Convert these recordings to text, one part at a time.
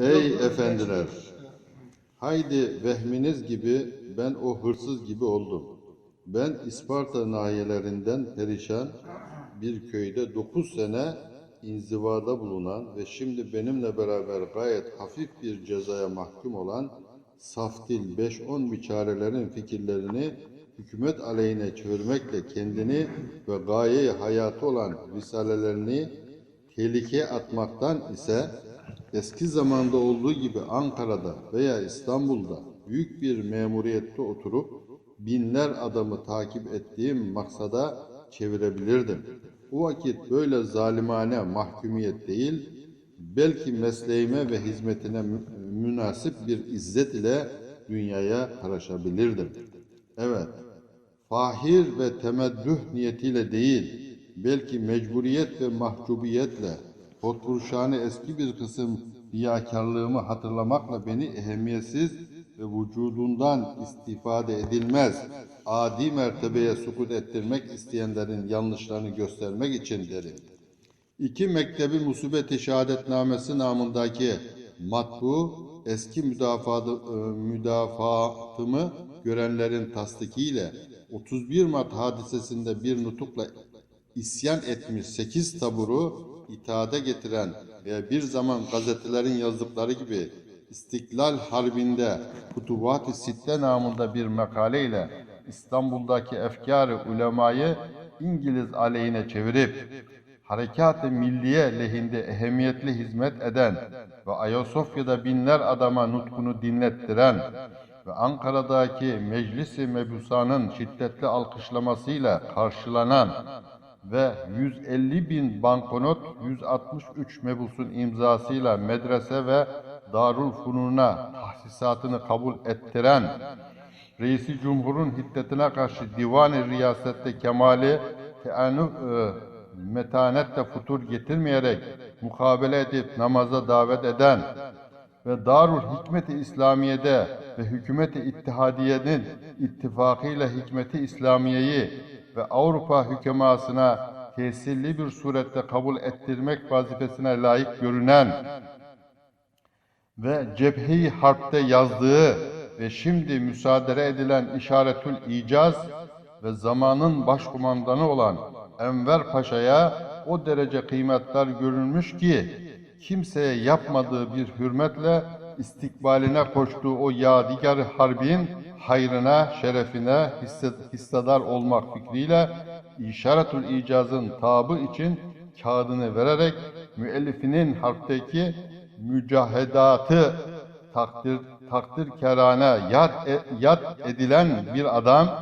Ey efendiler! Haydi vehminiz gibi ben o hırsız gibi oldum. Ben İsparta nahiyelerinden perişan bir köyde 9 sene inzivada bulunan ve şimdi benimle beraber gayet hafif bir cezaya mahkum olan saftil 5-10 biçarelerin fikirlerini hükümet aleyhine çevirmekle kendini ve gaye hayatı olan risalelerini tehlikeye atmaktan ise eski zamanda olduğu gibi Ankara'da veya İstanbul'da büyük bir memuriyette oturup binler adamı takip ettiğim maksada çevirebilirdim. O vakit böyle zalimane mahkumiyet değil, belki mesleğime ve hizmetine mü- münasip bir izzet ile dünyaya karışabilirdim. Evet, fahir ve temeddüh niyetiyle değil, belki mecburiyet ve mahcubiyetle, hotburşane eski bir kısım riyakarlığımı hatırlamakla beni ehemmiyetsiz ve vücudundan istifade edilmez, adi mertebeye sukut ettirmek isteyenlerin yanlışlarını göstermek için derim. İki Mektebi Musibet-i Şehadetnamesi namındaki matbu eski müdafaatı, e, müdafaatımı görenlerin tasdikiyle 31 Mart hadisesinde bir nutukla isyan etmiş 8 taburu itaate getiren ve bir zaman gazetelerin yazdıkları gibi İstiklal Harbi'nde Kutubat-ı Sitte namında bir makaleyle İstanbul'daki efkar-ı ulemayı İngiliz aleyhine çevirip harekat-ı milliye lehinde ehemmiyetli hizmet eden ve Ayasofya'da binler adama nutkunu dinlettiren ve Ankara'daki Meclis-i Mebusan'ın şiddetli alkışlamasıyla karşılanan ve 150 bin banknot 163 mebusun imzasıyla medrese ve Darul Funun'a tahsisatını kabul ettiren Reisi Cumhur'un hiddetine karşı divan-ı riyasette kemali teanü e, metanetle futur getirmeyerek mukabele edip namaza davet eden ve Darul Hikmet-i İslamiye'de ve Hükümet-i İttihadiye'nin ittifakıyla Hikmet-i İslamiye'yi ve Avrupa hükemasına tesirli bir surette kabul ettirmek vazifesine layık görünen ve cephe-i harpte yazdığı ve şimdi müsaade edilen işaretül icaz ve zamanın başkumandanı olan Enver Paşa'ya o derece kıymetler görülmüş ki kimseye yapmadığı bir hürmetle istikbaline koştuğu o yadigar harbin hayrına, şerefine hisse- hissedar olmak fikriyle işaretül icazın tabı için kağıdını vererek müellifinin harpteki mücahedatı takdir takdir kerane yad, e- yad edilen bir adam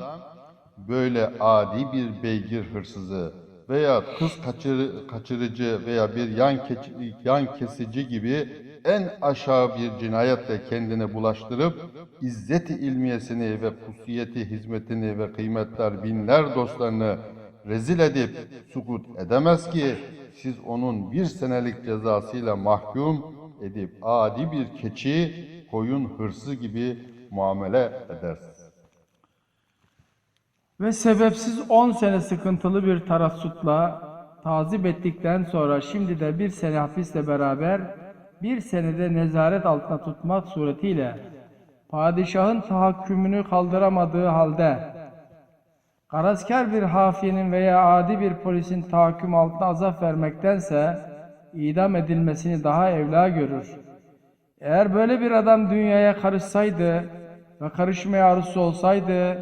böyle adi bir beygir hırsızı veya kız kaçır, kaçırıcı veya bir yan, keç- yan kesici gibi en aşağı bir cinayetle kendini bulaştırıp izzeti ilmiyesini ve kusiyeti hizmetini ve kıymetler binler dostlarını rezil edip sukut edemez ki siz onun bir senelik cezasıyla mahkum edip adi bir keçi, koyun hırsı gibi muamele edersiniz. Ve sebepsiz 10 sene sıkıntılı bir tarassutla tazip ettikten sonra şimdi de bir sene hapisle beraber bir senede nezaret altına tutmak suretiyle padişahın tahakkümünü kaldıramadığı halde Garazkar bir hafiyenin veya adi bir polisin tahakküm altına azap vermektense idam edilmesini daha evla görür. Eğer böyle bir adam dünyaya karışsaydı ve karışmaya arzusu olsaydı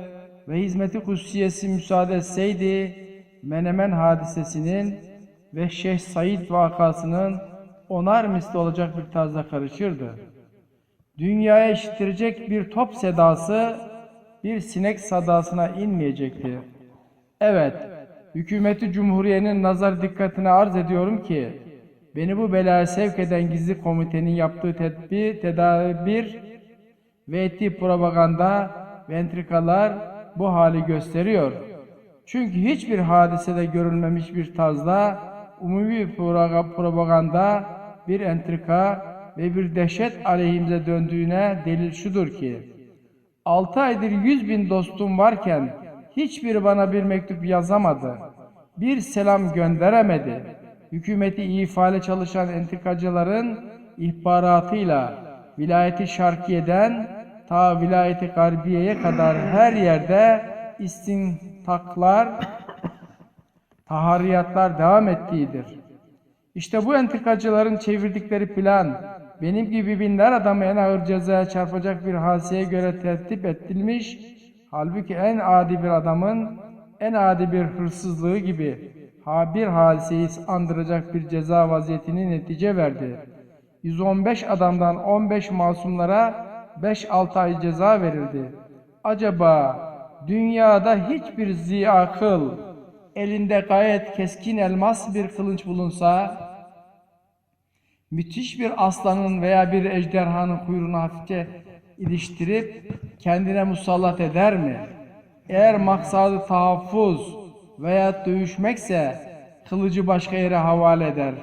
ve hizmeti kutsiyesi müsaade etseydi Menemen hadisesinin ve Şeyh Said vakasının onar misli olacak bir tarzda karışırdı. Dünyaya işittirecek bir top sedası bir sinek sadasına inmeyecekti. Evet, hükümeti cumhuriyenin nazar dikkatine arz ediyorum ki, beni bu belaya sevk eden gizli komitenin yaptığı tedbir, tedbir ve ettiği propaganda ve entrikalar bu hali gösteriyor. Çünkü hiçbir hadisede görülmemiş bir tarzda umumi propaganda, bir entrika ve bir dehşet aleyhimize döndüğüne delil şudur ki, 6 aydır 100 bin dostum varken hiçbiri bana bir mektup yazamadı. Bir selam gönderemedi. Hükümeti ifale çalışan entrikacıların ihbaratıyla vilayeti Şarkiye'den ta vilayeti Garbiye'ye kadar her yerde istintaklar, taharriyatlar devam ettiğidir. İşte bu entrikacıların çevirdikleri plan, benim gibi binler adamı en ağır cezaya çarpacak bir hadiseye göre tertip edilmiş, halbuki en adi bir adamın en adi bir hırsızlığı gibi bir hadiseyi andıracak bir ceza vaziyetini netice verdi. 115 adamdan 15 masumlara 5-6 ay ceza verildi. Acaba dünyada hiçbir ziyakıl elinde gayet keskin elmas bir kılınç bulunsa müthiş bir aslanın veya bir ejderhanın kuyruğunu hafifçe iliştirip kendine musallat eder mi? Eğer maksadı tahaffuz veya dövüşmekse kılıcı başka yere havale eder.